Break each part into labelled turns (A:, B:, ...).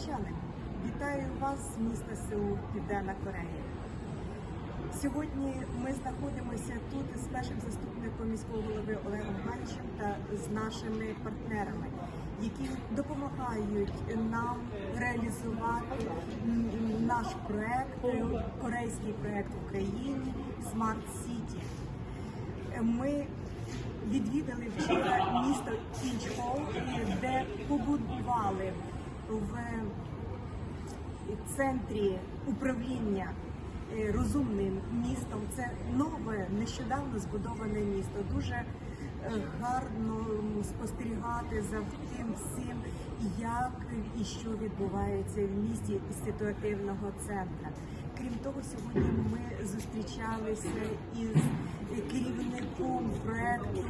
A: Хмельничани, вітаю вас з міста Сеул, Південна Корея. Сьогодні ми знаходимося тут з першим заступником міського голови Олегом Ганчем та з нашими партнерами, які допомагають нам реалізувати наш проект, корейський проект в Україні Smart City. Ми відвідали вчора місто Інчхол, де побудували в центрі управління е, розумним містом. Це нове, нещодавно збудоване місто. Дуже е, гарно спостерігати за тим всім, як і що відбувається в місті ситуативного центру. Крім того, сьогодні ми зустрічалися із керівником проекту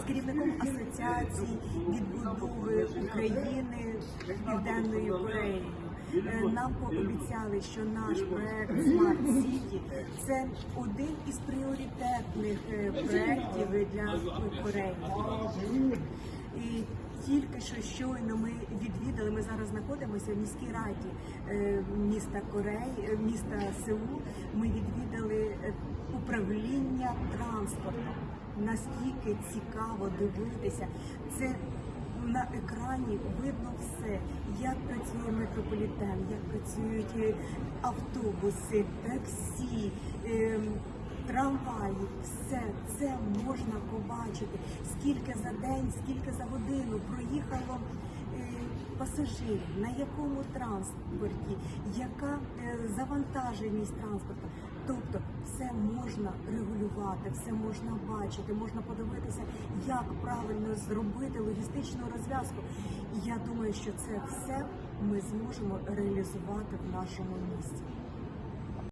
A: з керівником асоціації відбудови України Південної Кореї. Е, Нам пообіцяли, що наш проект Smart City – це один із пріоритетних е, проєктів для Кореї. І тільки що щойно ми відвідали. Ми зараз знаходимося в міській раді е, міста Корей, е, міста Сеул. Ми відвідали управління транспортом. Наскільки цікаво дивитися, це на екрані видно все, як працює метрополітен, як працюють е, автобуси, таксі. ем, Трамваї, все це можна побачити. Скільки за день, скільки за годину проїхало е, пасажирів, на якому транспорті, яка е, завантаженість транспорту. Тобто все можна регулювати, все можна бачити, можна подивитися, як правильно зробити логістичну розв'язку. І я думаю, що це все ми зможемо реалізувати в нашому місті.